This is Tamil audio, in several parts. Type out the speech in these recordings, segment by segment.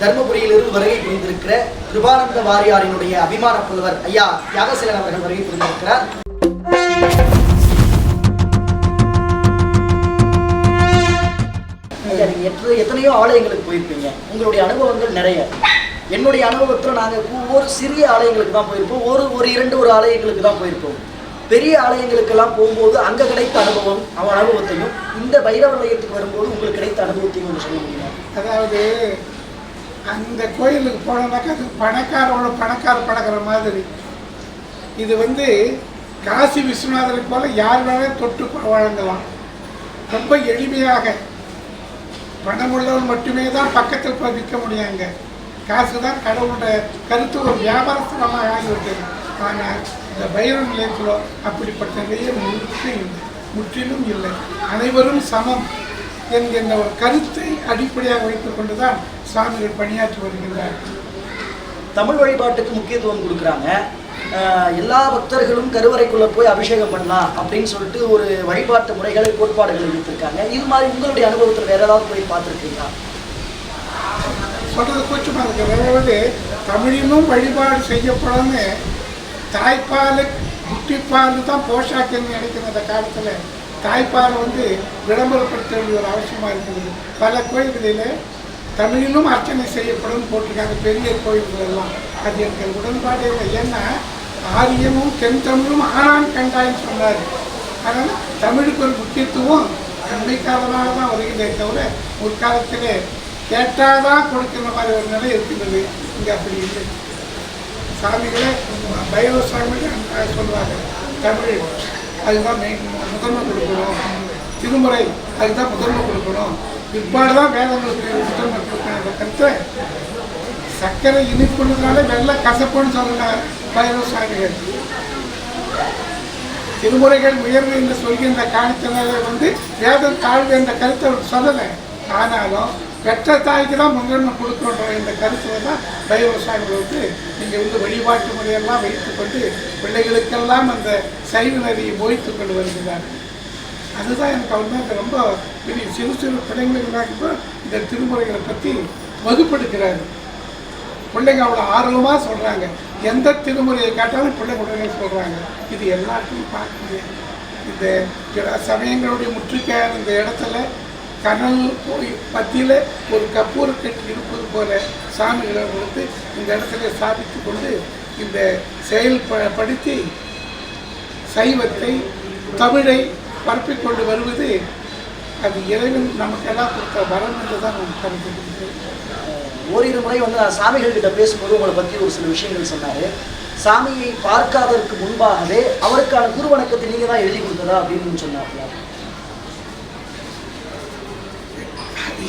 தருமபுரியிலிருந்து வருகை புரிந்திருக்கிற கிருபானந்த வாரியாரினுடைய அபிமான புலவர் ஐயா தியாகசீலன் அவர்கள் வருகை புரிந்திருக்கிறார். ஐயா எத்தனை எத்தனையோ ஆலயங்களுக்கு போயிருப்பீங்க. உங்களுடைய அனுபவங்கள் நிறைய. என்னுடைய அனுபவத்தில் நாங்கள் ஒவ்வொரு சிறிய ஆலயங்களுக்கு தான் போயிருப்போம். ஒரு ஒரு இரண்டு ஒரு ஆலயங்களுக்கு தான் போயிருப்போம். பெரிய ஆலயங்களுக்கெல்லாம் போகும்போது அங்கே கிடைத்த அனுபவம் அவன் அனுபவத்தையும் இந்த பைரவ நிலையத்துக்கு வரும்போது உங்களுக்கு கிடைத்த அனுபவத்தையும் சொல்ல முடியும்? அதாவது அந்த கோயிலுக்கு போனோம்னாக்கா அது பணக்காரோட பணக்கார பழகிற மாதிரி. இது வந்து காசி விஸ்வநாதரை போல யார் வேணாலும் தொட்டு வழங்கலாம். ரொம்ப எளிமையாக. பணமுள்ளவன் மட்டுமே தான் பக்கத்தில் போய் விற்க முடியாங்க. காசு தான் கடவுளுடைய கருத்து ஒரு வியாபாரத்தனமாக ஆகிவிட்டது. ஆனால் இந்த பைரவ நிலையத்திலோ அப்படிப்பட்ட நிலையம் முற்றிலும் இல்லை முற்றிலும் இல்லை. அனைவரும் சமம். என்கின்ற ஒரு கருத்தை அடிப்படையாக வைத்துக் கொண்டுதான் சுவாமிகள் பணியாற்றி வருகின்றார். தமிழ் வழிபாட்டுக்கு முக்கியத்துவம் கொடுக்குறாங்க. எல்லா பக்தர்களும் கருவறைக்குள்ள போய் அபிஷேகம் பண்ணலாம் அப்படின்னு சொல்லிட்டு ஒரு வழிபாட்டு முறைகளை கோட்பாடுகளை வைத்திருக்காங்க இது மாதிரி உங்களுடைய அனுபவத்தில் வேற ஏதாவது போய் பார்த்துருக்கீங்களா? சொல்றது கூச்சமாக இருக்கு. அதாவது தமிழிலும் வழிபாடு செய்யப்படணும்னு தாய்ப்பால் குட்டிப்பால் தான் போஷாக்குன்னு நினைக்கிற அந்த காலத்தில் தாய்ப்பால் வந்து விளம்பரப்படுத்த வேண்டிய ஒரு அவசியமாக இருக்குது. பல கோயில்களில் தமிழிலும் அர்ச்சனை செய்யப்படும் போட்டிருக்காங்க. பெரிய கோயில்கள் எல்லாம். அது எங்கள் உடன்பாடே இல்லை. ஏன்னா ஆரியமும் தென் தமிழும் ஆனான் கண்டாயின்னு சொன்னார். அதனால் தமிழுக்கு ஒரு முக்கியத்துவம் அண்மை காலமாக தான் வருகிறதே தவிர முற்காலத்திலே கேட்டாதான் கொடுக்கிற மாதிரி ஒரு நிலை இருக்கின்றது. இங்கே அப்படி இல்லை. சாமிகளை பைரவ சாமிகளே சொல்லுவாங்க தமிழ் அதுதான் முதன்மை கொடுக்கணும் திருமுறை அதுதான் முதன்மை கொடுக்கணும் பிற்பாடு தான் வேதங்களுக்கு முதன்மை கொடுக்கணும் கருத்து சர்க்கரை இனிப்புனால வெள்ள கசப்புன்னு சொல்லுங்க பயிரும் சாமிகள் திருமுறைகள் உயர்வு என்று சொல்கின்ற காரணத்தினாலே வந்து வேதம் தாழ்வு என்ற கருத்தை சொல்லலை. ஆனாலும் பெற்ற தாய்க்கு தான் முன்னுரிமை கொடுக்கணுன்ற இந்த கருத்தில் தான் பைரவ சாமிகள் வந்து இங்கே வந்து வழிபாட்டு முறையெல்லாம் வைத்துக்கொண்டு பிள்ளைகளுக்கெல்லாம் அந்த சைவ நதியை மோய்த்து கொண்டு வருகிறார். அதுதான் எனக்கு அவர் தான் ரொம்ப பெரிய சிறு சிறு பிள்ளைங்களுக்கு கூட இந்த திருமுறைகளை பற்றி வகுப்பெடுக்கிறாரு பிள்ளைங்க அவ்வளோ ஆர்வமாக சொல்கிறாங்க எந்த திருமுறையை கேட்டாலும் பிள்ளைங்க உடனே சொல்கிறாங்க இது எல்லாத்தையும் பார்க்க முடியாது இந்த சமயங்களுடைய முற்றுகையான இந்த இடத்துல கனல் போய் மத்தியில் ஒரு கப்பூர கட்டி இருப்பது போல சாமிகளை வந்து இந்த இடத்துல ஸ்தாபித்து கொண்டு இந்த செயல்படுத்தி சைவத்தை தமிழை பரப்பிக்கொண்டு வருவது அது இறைவன் நமக்கெல்லாம் கொடுத்த வரம் என்று தான் நான் கருதுகிறேன். ஓரிரு முறை வந்து நான் சாமிகள் கிட்ட பேசும்போது உங்களை பற்றி ஒரு சில விஷயங்கள் சொன்னார். சாமியை பார்க்காததற்கு முன்பாகவே அவருக்கான குரு வணக்கத்தை தான் எழுதி கொடுத்ததா அப்படின்னு சொன்னார்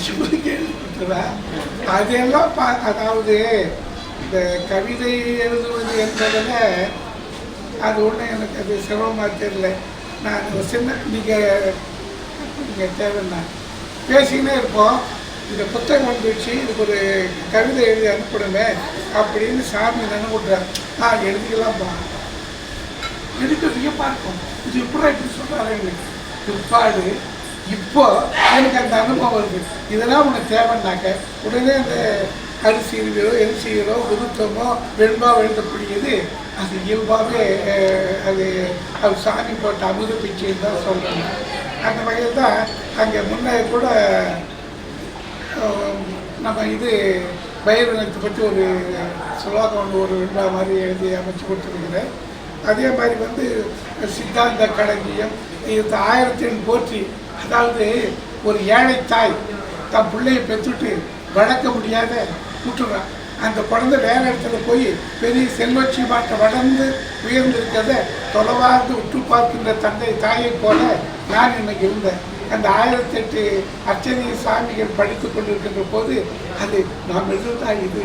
இவரு கேள்விப்பட்டதா அதெல்லாம் பா அதாவது இந்த கவிதை எழுதுவது என்பதில் அது ஒன்றும் எனக்கு அது சிரமமாக தெரியல நான் சின்ன நீங்கள் நீங்கள் தேவைன்னா பேசிக்கினே இருப்போம் இந்த புத்தகம் வந்துச்சு இதுக்கு ஒரு கவிதை எழுதி அனுப்பிடுமே அப்படின்னு சாமி நினைவுட்றார் நான் எழுதிக்கலாம்ப்பா எனக்கு வியப்பாக இருக்கும் இது எப்படி இப்படி சொல்கிறாருன்னு பிற்பாடு இப்போ எனக்கு அந்த அனுபவம் இருக்குது இதெல்லாம் உனக்கு தேவைன்னாக்க உடனே அந்த அரிசியிலோ எரிசியிலோ உருத்தமோ வெண்பா எழுதக்கூடியது அது இயல்பாகவே அது அது சாமி போட்ட அமுத பிச்சைன்னு தான் சொல்லணும் அந்த வகையில் தான் அங்கே முன்னே கூட நம்ம இது பயிரினத்தை பற்றி ஒரு சுலோகம் ஒன்று ஒரு வெண்பா மாதிரி எழுதி அமைச்சு கொடுத்துருக்குறேன். அதே மாதிரி வந்து சித்தாந்த களஞ்சியம் இது ஆயிரத்தி எண் போற்றி அதாவது ஒரு ஏழை தாய் தன் பிள்ளையை பெற்றுட்டு வளர்க்க முடியாத விட்டுறான் அந்த குழந்தை வேற இடத்துல போய் பெரிய செல்வச்சி மாட்ட வளர்ந்து உயர்ந்திருக்கிறத தொலைவார்ந்து உற்று பார்க்கின்ற தந்தை தாயை போல நான் இன்னைக்கு இருந்தேன். அந்த ஆயிரத்தி எட்டு அர்ச்சனை சாமிகள் படித்து கொண்டிருக்கின்ற போது அது நாம் எழுதுதான் இது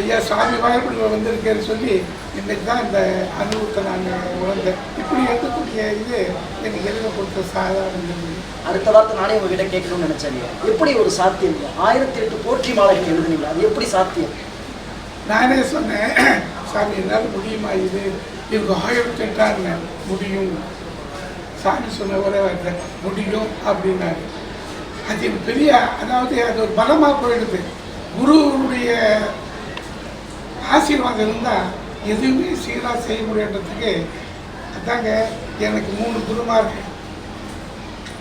ஐயா சாமி வாய்ப்புல வந்திருக்கேன்னு சொல்லி இன்னைக்கு தான் இந்த அனுபவத்தை நான் உணர்ந்தேன். இப்படி எழுதக்கூடிய இது எனக்கு எழுத கொடுத்த சாதாரண. அடுத்த வார்த்தை நானே உங்ககிட்ட கேட்கணும்னு நினைச்சேன் எப்படி ஒரு சாத்தியம்? ஆயிரத்தி எட்டு போற்றி மாலைகள் எழுதுனீங்க அது எப்படி சாத்தியம்? நானே சொன்னேன் சாமி என்னால் முடியுமா இது? இதுக்கு ஆயிரத்தி எட்டான்னு முடியும். சாமி சொன்ன ஒரே வார்த்தை முடியும் அப்படின்னாரு. அது பெரிய அதாவது அது ஒரு பலமாக போயிடுது. குருவனுடைய ஆசீர்வாதம் இருந்தால் எதுவுமே சீராக செய்ய முடியன்றதுக்கு அதாங்க எனக்கு மூணு குருமார்கள்.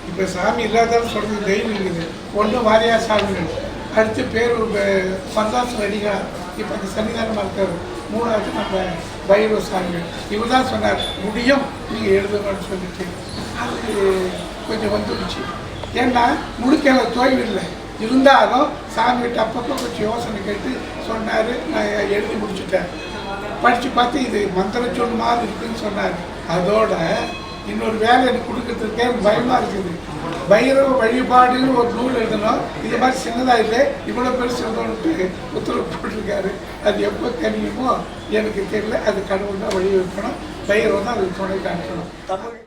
இப்போ சாமி இல்லாதாலும் சொல்கிறது தெய்வம் இருக்குது ஒன்று வாரியார் சாமிகள் அடுத்து பேர் பந்தாசு அடிகளார் இப்போ அந்த சன்னிதானமாக இருக்கார். மூணாவது நம்ம பைரவ சாமிகள் இவர் தான் சொன்னார் முடியும் நீங்கள் எழுதுங்கன்னு சொல்லிட்டு. அது கொஞ்சம் வந்துடுச்சு. ஏன்னா முழுக்க தோய்வு இல்லை இருந்தாலும் சாமிகிட்ட அப்பப்போ கொஞ்சம் யோசனை கேட்டு சொன்னார் நான் எழுதி முடிச்சுட்டேன். படித்து பார்த்து இது மந்திர சொல் மாதிரி இருக்குன்னு சொன்னார். அதோட இன்னொரு வேலை எனக்கு கொடுக்கறதுக்கே பயமாக இருக்குது. பைரவ வழிபாடுன்னு ஒரு நூல் எழுதணும். இது மாதிரி சின்னதாக இல்லை. இவ்வளோ பேர் சொல்லணும்ட்டு உத்தரவு போட்டிருக்காரு. அது எப்போ தெரியுமோ எனக்கு தெரியல. அது கடவுள் தான் வழி வைக்கணும் பைரவ தான் அதுக்கு துணை காட்டணும். தமிழ்